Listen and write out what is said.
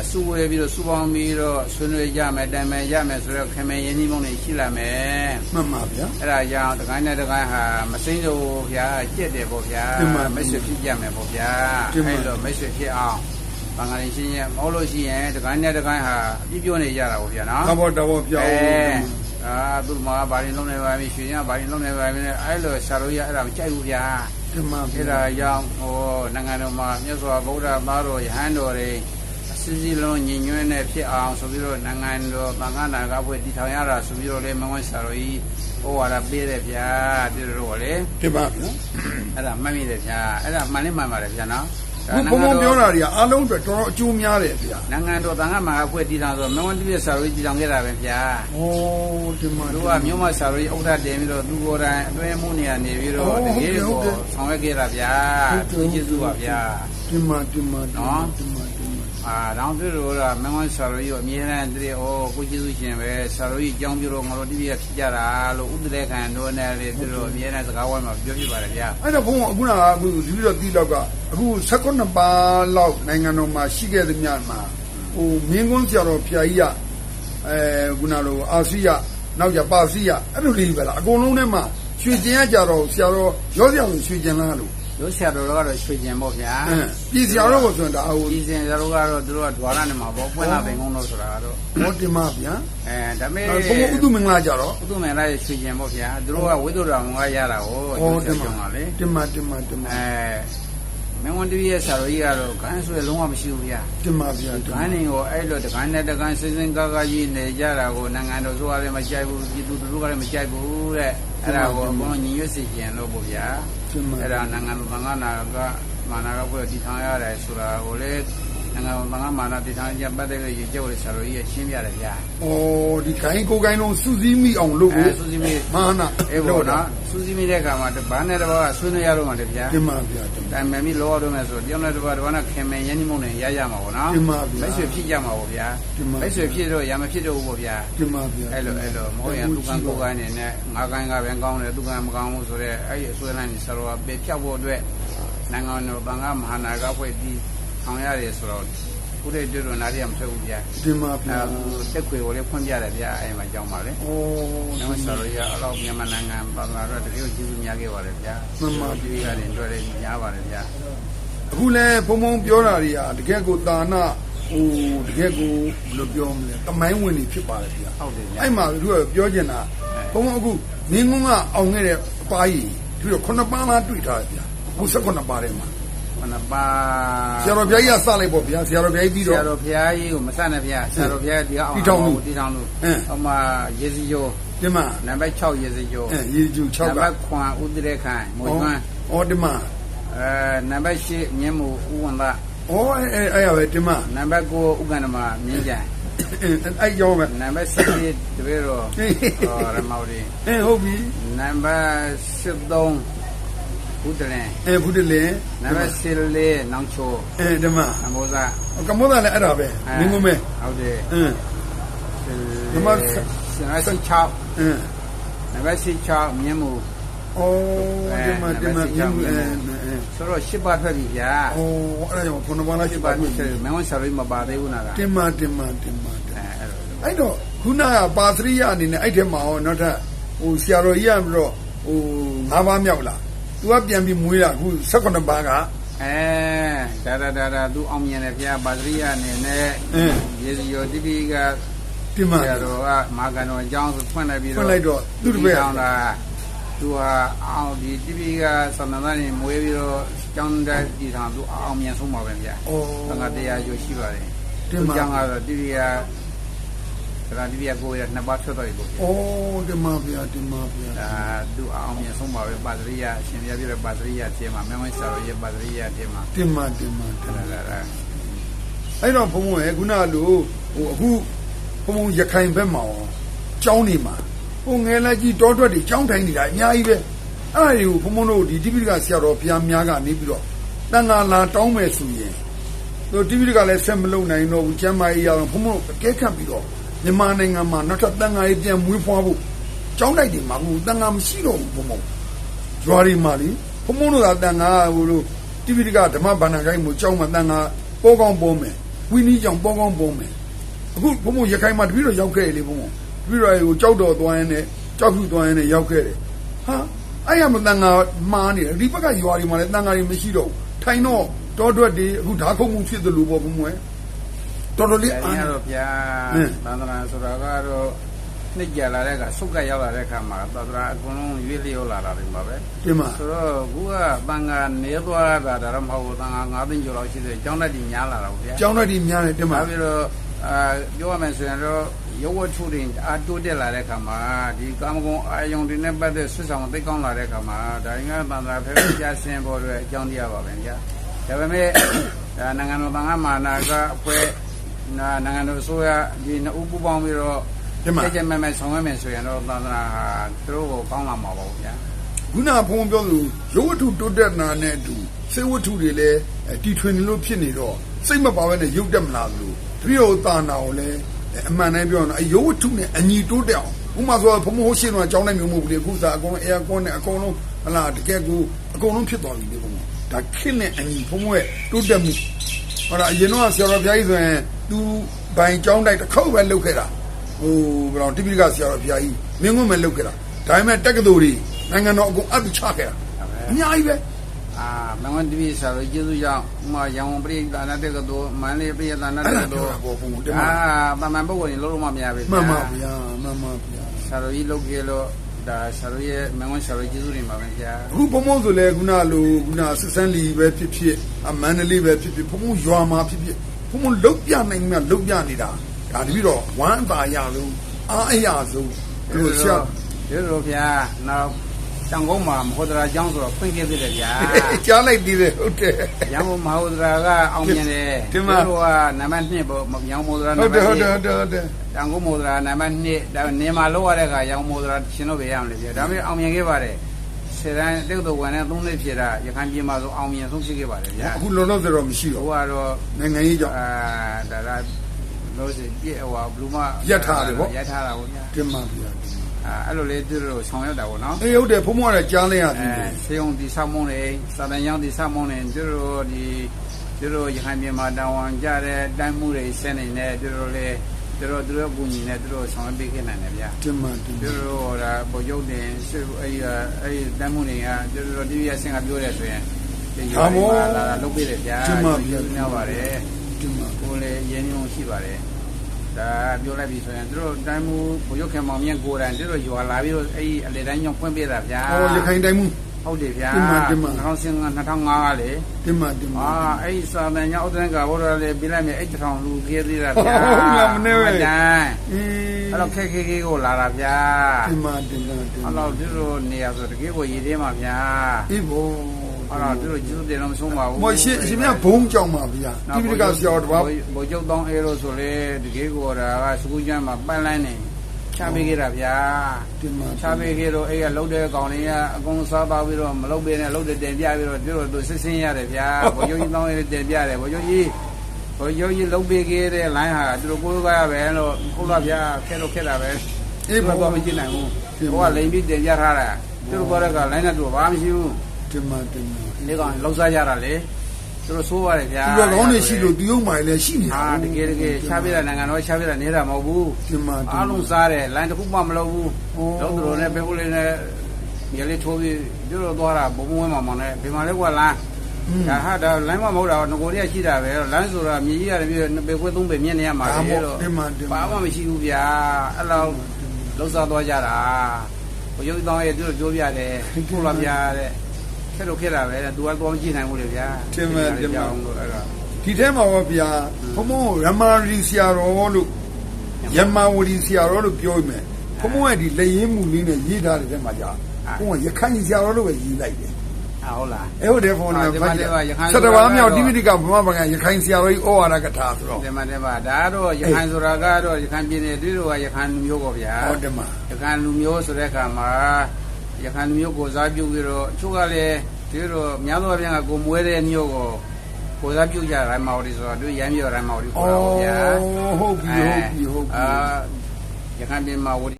အစုဝေးပြီးတော့စုပေါင်းပြီးတော့ဆွေးနွေးကြမယ်တိုင်မယ်ရမယ်ဆိုတော့ခင်မင်းရင်းနှီးမုန်းတွေရှိလာမယ်မှန်ပါဗျာအဲ့ဒါကြောင့်တကိုင်းနဲ့တကိုင်းဟာမစိမ့်လို့ဗျာကြက်တယ်ပေါ့ဗျာတင်ပါမိတ်ဆွေဖြစ်ကြမယ်ပေါ့ဗျာတင်ပါအဲ့လိုမိတ်ဆွေဖြစ်အောင်ဘင်္ဂလီရှင်းရဲ့မဟုတ်လို့ရှိရင်တကိုင်းနဲ့တကိုင်းဟာအပြည့်ပြောနေကြတာပေါ့ဗျာနော်တဘောတဘောပြောင်းအာသူမှာဘာရင်လုံးနေပါပြီရွှေရဘာရင်လုံးနေပါပြီနဲ့အဲ့လိုဆရာတို့ရအဲ့ဒါမကြိုက်ဘူးဗျာဒီမှာအဲ့ဒါကြောင့်ဟိုနိုင်ငံတော်မှာမြတ်စွာဘုရားသားတော်ယဟန်တော်တွေ အစည်းအလုံးညီညွတ်နေဖြစ်အောင်ဆိုပြီးတော့နိုင်ငံတော်ဗန်ကနာကဘွေတည်ထောင်ရတာဆိုပြီးတော့လေမဝန်းဆရာတော်ကြီးဟိုဝါဒပေးတယ်ဗျာပြည်တော်လေဒီပါဗျာအဲ့ဒါမှတ်မိတယ်ဗျာအဲ့ဒါမှန်လေးမှန်ပါတယ်ဗျာနော်ဘုံဘုံပြောတာတွေကအားလုံးအတွက်တော်တော်အကျိုးများတယ်ဗျာနိုင်ငံတော်ဗန်ကမာကဘွေတည်ထောင်ဆိုမဝန်းတပြည့်ဆရာတော်ကြီးတည်ထောင်ခဲ့တာပဲဗျာဩဒီမှာသူကမြို့မဆရာတော်ကြီးဥဒ္ဒတင်ပြီးတော့သူကိုယ်တိုင်အတွင်းမှုနေရနေပြီးတော့ဟုတ်တကဲ့ကယ်ဟုတ်ကိုကဲ့ဆောင်ရွက်ခဲ့တာဗျာဟုတ်ကဲ့သူကျေးဇူးပါဗျာဒီမှာဒီမှာဒီမှာနော်ဒီမှာဒီမှာ အာတောင်းပြလို့တော့မင်းဝဆရာတော်ကြီးကိုအမြဲတမ်းတည်းဩကိုကျေးဇူးရှင်ပဲဆရာတော်ကြီးအကြောင်းပြုတော့ငါတို့တိတိကျဖြစ်ကြတာလို့ဥဒ္ဒလေခံတို့နဲ့လေသူတို့အမြဲတမ်းစကားဝိုင်းမှာပြောပြပါတယ်ဗျာအဲ့တော့ဘုံကအခုနကအခုဒီလိုတော့တီးလောက်ကအခု16ပါးလောက်နိုင်ငံတော်မှာရှိခဲ့သမျှမှာဟိုမင်းကွန်းဆရာတော်ဖျာကြီးကအဲခုနလိုအာစီယနောက်ကြပါစီယအဲ့လိုလေးပဲလားအကုန်လုံးထဲမှာရွှေကျင်ရကြတော့ဆရာတော်ရောဆရာတော်ရွှေကျင်လားလို့ တို့ဆရာတော်ကတော့ရွှေကျင်ပေါ့ဗျာအင်းပြည်ဆရာတော်ကိုဆိုရင်ဒါဟိုဒီစဉ်ဆရာတော်ကတော့သူတို့ကဒွါရနဲ့မှာပေါ့ပွင့်လာပင်ကုန်းလို့ဆိုတာကတော့မောတင်မဗျာအဲဒါပေဘုံမဲ့ဘုံဥဒုမင်္ဂလာကြတော့ဥဒ္ဓမင်လာရွှေကျင်ပေါ့ဗျာသူတို့ကဝိသုဒ္ဓံကရတာကိုဩရွှေတင်မကျင်ပါလေတင်မတင်မတင်မအဲ မင်းဝန်တပည့်ရဲ့ဆရာတော်ကြီးကတော့ခန်းဆွဲလုံးဝမရှိဘူးဗျာတင်မဗျာတင်ခန်းနေကိုအဲ့လိုတခန်းနဲ့တခန်းစင်းစင်းကားကားကြီးနေကြတာကိုနိုင်ငံတော်ဆိုရတယ်မကြိုက်ဘူးပြည်သူတို့ကလည်းမကြိုက်ဘူးတဲ့အဲ့ဒါကိုအကုန်လုံးညီညွတ်စေခြင်းလို့ပေါ့ဗျာတင်မအဲ့ဒါနိုင်ငံတော်ဘင်္ဂနာကမာနာကဘုရားတည်ထောင်ရတယ်ဆိုတာကိုလေ နိုင်ငံတော်ဘင်္ဂမာနာတည်ထောင်ကြပတ်တဲ့ရေကျုပ်ရဲ့ဆရာတော်ကြီးရဲ့ရှင်းပြတယ်ဗျာဩဒီခိုင်းကိုကိုင်းလုံးစုစည်းမိအောင်လုပ်အဲဖို့စူးစီးမိမာနာအေးဘောနော်စူးစီးမိတဲ့အခါမှာဘာနဲ့တဘာကဆွေးနွေးရတော့မှတဗျာတင်မဗျာတင်မတိုင်မယ်မိလောရတော့မယ်ဆိုတော့တယောက်နဲ့တစ်ပါးတစ်ပါးနဲ့ခင်မင်ရင်းနှီးမှုနဲ့ရရမှာပေါ့နော်တင်ပါဗျာမိတ်ဆွေဖြစ်ကြမှာပေါ့ဗျာတင်ပါမိတ်ဆွေဖြစ်တော့ရမဖြစ်တော့ဘူးပေါ့ဗျာတင်မဗျာအဲ့လိုအဲ့လိုမဟုတ်ရင်သူကံကိုယ်ကိုင်းနေနဲ့ငါကိုင်းကပဲကောင်းတယ်သူကံမကောင်းဘူးဆိုတော့အဲ့ဒီအဆွေးလိုင်းကြီးဆရာကပေဖြောက်ဖို့အတွက်နိုင်ငံတော်ဘင်္ဂမဟာနာကဖွဲ့ပြီး ဆောင်ရတယ်ဆိုတော့ခုတည်းတွေ့တော့နားရမထွက်ဘူးဗျာတင်မဗျာအဲတက်ခွေကိုလည်းဖွင့်ပြတယ်ဗျာအဲ့မှာကြောင်းပါလေဩနောက်ဆရာတော်ကြီးအလောက်မြန်မာနိုင်ငံဘာသာတော့တကယ်ကျေးဇူးများခဲ့ပါတယ်ဗျာဒီကနေတွေ့တယ်များပါတယ်ဗျာအခုလဲဘုံဘုံပြောတာတွေကတကယ်ကိုတာနာဟိုတကယ်ကိုဘယ်လိုပြောမလဲတမိုင်းဝင်နေဖြစ်ပါတယ်ဗျာဟုတ်တယ်ဗျာအဲ့မှာသူကပြောချင်တာဘုံဘုံအခုမင်းကုန်းကအောင်ခဲ့တဲ့အပါးကြီးသူကခုနှစ်ပါးလားတွေ့ထားတယ်ဗျာအခု၁၈ပါးထဲမှာ ခဏပါဆရာတော်ဘုရားကြီးကစလိုက်ပေါ့ဗျာဆရာတော်ဘုရားကြီးပြီးဆတော့ရာတော်ဘုရားကြီးကိုမဆန့်နဲ့ဗျာဆရာတော်ဘုရားဒီအောင်တီထောင်လို့တီထောင်လို့အင်းဟိုမှာရေစီကျော်ဒီမှာနံပါတ်6ရေစီကျော်အဲရေကျူနံ6ကပါတ်9ဥဒရေခိုင်မွေကျွန်းဩဒီမှာအဲနံပါတ်10မြင်းမူဥဝန္ဒဩအဲအဲအဲ့ရပဲဒီမှာနံပါတ်9ဥက္ကန္ဓမမြင်းကြံအဲ့ကြောပဲနံပါတ်7တပည့်တော်ဟောရမော်ဒီအဲဟုတ်ပြီနံပါတ်73 ဥဒလင်အဲဘုဒ္ဓလင်နံပါတ်14နောင်ချိုအဲဒီမှာနမောဇကမောဒလည်းအဲ့ဒါပဲမင်းကုန်းပဲဟုတ်တယ်အင်းနံပါတ်နံပါတ်6အင်းနံပါတ်6မြင်းမူဩဒီမှာဒီမှာမြင်းအဲအဲဆိုတော့10ပါထွက်ပြီဗျာဩအဲ့ဒါကြောင့်ခုနဘာလားရှိ10ပါပါဘူးထွက်မင်းဝန်ဆရာကြီးမပါသေးဘူးနာလားတင်မတင်မတင်မတင်အဲအဲ့လိုအဲ့တော့ခုနကပါသရိယအနေနဲ့အဲ့ထဲမှာဟောနောက်ထပ်ဟိုဆရာတော်ကြီးကပြီးတော့ဟို၅ပါးမြောက်လာ သူကပြန်ပြီးမွေးတာအခု18ပါးကအဲဒါဒါဒါဒါသူအောင်မြင်တယ်ဗျာပါသရိယအနေနဲ့အင်းရေစီရောတိပိကတင်မဆရာတော်ကမာကန်တော်အကြောင်းဆိုဖွင့်လိုက်ပြီးဖွတော့င့်လိုက်တော့သူ့တပည့်တောင်းတာသူဟာအောင်ဒီတိပိကသန္တာနေမွေးပြီးတော့ကျောင်းတက်ဒီထောင်သူအောင်မြင်ဆုံးပါပဲဗျာဩသံဃာတရားရွရှိပါတယ်တင်သူမကြောင့်ကတော့တိပိက သရတိပိကကိုရနှစ်ပါးထွက်တော့ပြီပေါ့ဩတင်မဗျာတင်မဗျာဒါသူအောင်မြင်ဆုံးပါပဲပါသရိယအရှင်ပြပြတဲ့ပါသရိယထဲမှာမင်းမဆရာတော်ရဲ့ပါသရိယထဲမှာတင်မတင်မတင်မဒါဒါဒါအဲ့တော့ဘုံဘုံရဲ့ခုနကလိုဟိုအခုဘုံဘုံရခိုင်ဘက်မှာရောကျောင်းနေမှာဟိုငယ်လက်ကြီးတောထွက်တွေကျောင်းထိုင်နေတာအများကြီးပဲအဲ့ဒါတွေကိုဘုံဘုံတို့ဒီတိပိဋကဆရာတော်ဘုရားများကနေပြီးတော့တန်ဃာလာတောင်းမယ်ဆိုရင်တို့တိပိဋကလည်းဆက်မလုပ်နိုင်တော့ဘူးကျမ်းမာရေးရအောင်ဘုံဘုံတို့အကဲခတ်ပြီးတော့ မြန်မာနိုင်ငံမှာနောက်ထပ်တန်ဃာရေးပြန်မွေးဖွားဖို့ကျောင်းတိုက်တွေမှာဟိုတန်ဃာမရှိတော့ဘူးဘုံဘုံရွာတွေမှာလေဘုံဘုံတို့ကတန်ဃာဟိုလိုတိပိဋကဓမ္မဘာနာကိုင်းကိုကျောင်းမှာတန်ဃာပေါ်ကောင်းပေါ်မယ်ဝင်းကြီးကြောင့်ပေါကောင်းပေါမယ်အခုဘုံဘုံရခိုင်မှာတပည့်တော်ရောက်ခဲ့တယ်လေဘုံဘုံတပည့်တော်ကိုကြောက်တော်သွားရင်လည်းကြောက်ဖြူသွားရင်လည်းရောက်ခဲ့တယ်ဟာအဲ့ရမတန်ငါမှားနေတယ်ဒီဘက်ကရွာတွေမှာလည်းတန်ငါတွေမရှိတော့ဘူးထိုင်တော့တောတွက်တွေအခုဓာခုံမှုဖြစ်သလိုပေါ့ဘုံဘုံ တော်တော်လေးအဲ့အာဒီကတော့ဗျာဟင်းသန္တရာဆိုတာကတော့နှစ်ကြလာတဲ့အခါဆုတ်ကရောက်လာတဲ့အခါမှာသန္တရာအကုန်လုံးရွေ့လျောလာတာတွေပါပဲတင်ပါဆိုတော့ခုကတန်ကနေသွားတာဒါတော့မဟုတ်ဘူးတန်ငါ9သိန်းကျော်လောက်ရှိတယ်ကျောင်းတက်ကြီးများလာတာဗျာကျောင်းတော်ဒီများတယ်တင်ပါနောက်ပြီးတော့အာပြောရမယ်ဆိုရင်တော့ရုပ်ဝတ္ထုတွေအားတိုးတက်လာတဲ့အခါမှာဒီကာမဂုဏ်အာယုန်တွေနဲ့ပတ်သက်ဆွဆောင်သိကောင်းလာတဲ့အခါမှာဒါရင်ကတန်တရာဖဲဖဲကြားဆင်းပေါ်တော့အကြောင်းတရားပါပဲကြာဒါပေမဲ့ဒါနိုင်ငံတော်တန်ခါမာနာကအဖွဲ့ နာနိုင်ငံတော်ဆိုရဒီနှစ်ဦးပူးပေါင်းပြီးတော့တင်ပါကြက်ကြက်မဲမဲဆောင်ရွက်မယ်ဆိုရင်တော့တန်တရာဟာသူတို့ကိုကောင်းလာမှာပါဗျာခုနကဘုံဘုံပြောသလိုရုပ်ဝတ္ထုတိုးတက်နာနဲ့အတူစေဝတ္ထုတွေလည်းအဲတီထွင်နေလို့ဖြစ်နေတော့စိတ်မပါဘဲနဲ့ရုပ်တက်မလာဘူးတပည့်တော်တာနာကိုလည်းအဲအမှန်တမ်းပြောရအောင်အဲရုပ်ဝတ္ထုနဲ့အညီတိုးတက်အောင်ဥပမာဆိုတော့ဘုံဘုံဟိုရှင်းတော့အကြောင်းတိုင်းမျိုးမဟုတ်ဘူးလေအခုသာအကုန်လုံးအဲကွန်းနဲ့အကုန်လုံးဟလာတကယ်ကိုအကုန်လုံးဖြစ်သွားပြီလေဘုံဘုံဒါခင်းနဲ့အညီဘုံဘုံရဲ့တိုးတက်မှုဟောဒါအရင်တော့ဆရာတော်ဘုရားကြီးဆိုရင် သူဘိုင်ကျောင်းတိုက်တစ်ခေါက်ပဲလုတ်ခဲ့တာဟိုဘယ်တော့တိပိကဆရာတော်ဘုရားကြီးမင်းကွန်းပဲလုတ်ခဲ့တာဒါပေမဲ့တက္ကသိုလ်တွေနိုင်ငံတော်အကုန်အပ်ပြီးချခဲ့တာအများကြီးပဲအာမင်္ဂတိပိစာလို့ကျေးဇူးကြောင့်ဥမာရန်ကုန်ပြည်သာနာတက်ကတော်မန္တလေးပြည်သာနာတအဲ့က်ကဒါပြောတော်တာပေါ့ဘုံဘုံတင်အာပါတမန်ပုဂ္ဂိုလ်တွေလုံးလုံးမမြင်ပါဘူးမှန်ပါဗျာမှန်ပါဗျာဆရာတော်ကြီးလုပ်ကြလို့ဒါဆရာတော်ရဲ့မင်္ဂလာဆရာတော်ကျေးဇူးတင်ပါမယ်ဗျာအခုဘုံဘုံဆိုလဲခုနလိုခုနစစ်စန်းလီပဲဖြစ်ဖြစ်အမန္တလေးပဲဖြစ်ဖြစ်ဘုံဘုံရွာမှာဖြစ်ဖြစ် ဘုံဘုံလုတ်ပြနိုင်မှလုတ်ပြနေတာဒါတပြီးတော့ဝမ်းအသာရဆုံးအားအရာဆုံးဒီလိုဆရာဒီလိုဗျာနောက်တောင်ကုန်းမှာမဟုတ်တရာကျောင်းဆိုတော့ဖွင့်ခဲ့သေးတယ်ဗျာကြားလိုက်သေးတယ်ဟုတ်တယ်ရန်ကုန်မဟုတ်တရာကအောင်မြင်တယ်တင်ပါတို့ကနံပါတ်2ပေါ့ရန်ကုန်မဟုတ်တရာနံဟုတ်တပါယ်တ်ဟုတ်တယ်1ဟုတ်တယ်ဟုတ်တယ်တောင်ကုန်းမဟုတ်တရာနံပါတ်2ဒါနေမှာလောက်ရတဲ့အခါရန်ကုန်မဟုတ်တရာရှင်တို့ပဲရအောင်လေဗျာဒါပေမဲ့အောင်မြင်ခဲ့ပါတယ် ဆယ်တန်းတိတ်တော်ဝင်တဲ့သုံးနှစ်ဖြစ်တာရခိုင်ပြည်မှာဆိုအောင်မြင်ဆုံးဖြစ်ခဲ့ပါတယ်ဗျာအခုလောလောဆယ်တော့မရှိဟိုတော့ကတော့နိုင်ငံရေးကြောင့်အာဒါကလို့စီပြည့်ဟိုဘလူးမရက်ထားတယ်ပေါ့ရက်ထားတာပေါ့ဗျာတင်ပါဗျာအာအဲ့လိုလေးသူတို့ဆောင်ရွက်တာပေါ့နော်အေးဟုတ်တယ်ဘုံဘုံကလည်းကြားလိုက်ရအဲသေးတယ်ဆေးရုံဒီဆောက်မုံတွေစာတန်ရောင်းဒီဆောက်မုံတွေသူတို့ဒီသူတို့ရခိုင်ပြည်မှာတာဝန်ကြတဲ့တိုင်းမှုတွေဆင်းနေတယ်သူတို့လည်း သူတို့သူတို့အကူညီနဲ့သူတို့ဆောင်ရွက်ပေးခဲ့နိုင်တယ်ဗျာတင်ပါတင်သူပါတို့ဒါဗိုလ်ချုပ်တင်စစ်အဲ့ဒီအဲ့ဒီတိုင်းမှုတွေကသူတို့ဒီရဆင်ကပြောတယ်ဆိုရင်ဒီရွာတွေမှာလာလာလုပ်ပေးတယ်ဗျာညပါတယ်တင်ပါကိုယ်လည်းရင်းနှီးမှုရှိပါတယ်ဒါပြောလိုက်ပြီဆိုရင်သူတို့တိုင်းမှုဘုရုခင်မောင်မြင့်ကိုယ်တိုင်သူတို့ရွာလာပြီးတော့အဲ့ဒီအလေတိုင်းညောင်းဖွင့်ပေးတာဗျာဟောရခိုင်တိုင်းမှု ဟုတ်တယ်ဗျာတင်ပါတင်ပါ2005 2005ကလေတင်ပါတင်ပါအာအဲ့ဒီစာတန်ညောင်းဥဒ္ဒရကဘောရလေပြလိုက်မြအဲ့တထောင်လူကြီးသေးတာဗျာဟုတ်လားမနေပဲတန်အေးအဲ့တော့ခက်ခဲခဲကိုလာတာဗျာတင်ပါတင်ပါတင်အဲ့ပါတော့သူတို့နေရာဆိုတကယ်ကိုရည်သေးမှာဗျာအေးဘောအဲ့တော့သူတို့ကျေးဇူးတင်လို့မဆုံးပါဘူးမောရှင်ရှင်မြဘုံကြောင်ပါဗျာတိပိကဆရာတော်တပါးဘိုလ်ချုပ်တောင်းအဲလို့ဆိုလေတကယ်ကိုဒါကစကူးကျမ်းမှာပန်းလိုင်းနေ ချပေးခဲ့တာဗျာတင်ပါချပေးခဲ့တော့အဲ့ကလှုပ်တဲ့ကောင်တွေကအကုန်စားပါပြီးတော့မလှုပ်ပေးနဲ့လှုပ်တဲ့တင်ပြပြီးတော့သူတို့သူစစ်စင်းရတယ်ဗျာဘိုလ်ချုပ်ကြီးတောင်းအဲတင်ပြတယ်ဘိုလ်ချုပ်ကြီးဘိုလ်ချုပ်ကြီးလှုပ်ပေးခဲ့တဲ့လိုင်းဟာသူတို့ကိုယ်ကရပဲလို့ဟုတ်လားဗျာခဲလို့ခဲတာပဲအေးဘာဘောမှမကြည့်နိုင်ဘူးဟိုကလိန်ပြီးတင်ပြထားတာသူတို့ဘောရကလိုင်းနဲ့သူဘာမှမရှိဘူးတင်ပါတင်ပါဒီကောင်လှုပ်စားကြတာလေ သူတို့ဆိုးပါတယ်ဗျာသူတော်ကောင်းနေရှိလို့သူယုံမှလည်းရှိနေတာအာတကယ်တကယ်ရှားပြတဲ့နိုင်ငံတော်ရှားပြတဲ့နေတာမဟုတ်ဘူးတင်ပါတင်ပါအားလုံးစားတယ်လိုင်းတစ်ခုမှမလုပ်ဘူးဩတော့သူတို့လည်းပဲဦးလေးနဲ့မြေလေးထိုးပြီးသူတို့သွားတာဘုံဘုံဝဲမှာမောင်နဲ့ဒီမှာလည်းကွာလမ်းဒါဟာဒါလိုင်းမမဟုတ်တာငကိုတွေကရှိတာပဲလမ်းဆိုတာမြေကြီးရတယ်ပြီးတော့ပေခွဲသုံးပေမြင့်နေရမှာဒါလေမို့တော့တင်ပါတင်ပါဘာမှမရှိဘူးဗျာအဲ့လောက်လှုပ်စားသွားကြတာဘုရုပ်တောင်းရဲ့သူတို့ကြိုးပြတယ်ထိုးလာပြတဲ့ ခက်တော့ခက်တာပဲသူကသွားမကြည့်နိုင်ဘူးလေဗျာလို့အဲ့ဒါဒီထဲမှာပါဗျာဘုံဘုံရမာရီဆရာတော်လို့ရမာဝရီဆရာတော်လို့ပြောမယ်ဘုံဘုံရဲ့ဒီလက်ရင်းမှုလေးနဲ့ရေးထားတဲ့ထဲမှာကြာဘုံကရခိုင်ဆရာတော်လို့ပဲရေးလိုက်တယ်အာဟုတ်လားအဲဟုတ်တယ်ဘုံကအာဒီမှာဖတ်ဒီကြမှာရခိုင်စတဘာမြောက်တိပိဋကဘုမဘကရခိုင်ဆရာတော်ကြီးဩဝါဒကထာဆိုတော့ဒီမှာဒီမှာဒါတော့ရခိုင်ဆိုတာကတော့ရခိုင်ပြည်နယ်တွေတော့ရခိုင်လူမျိုးပေါ့ဗျာဟုတ်တယ်မှာရခိုင်လူမျိုးဆိုတဲ့အခါမှာ ရခိုင်လူမျိုးကိုစားပြုပြီးတော့အချို့ကလည်းဒီတော့များသောအားဖြင့်ကကိုမွေးတဲ့မျိုးကိုကိုစားပြုကြရိုင်းမော်ဒီဆိုတော့သူရမ်းပြောရိုင်းမော်ဒီဩခေါ်တာပေါ့ဗျာဟုတ်ပြီဟုတ်ပြီဟုတ်ပြီအာရခိုင်ပြည်မှာဝ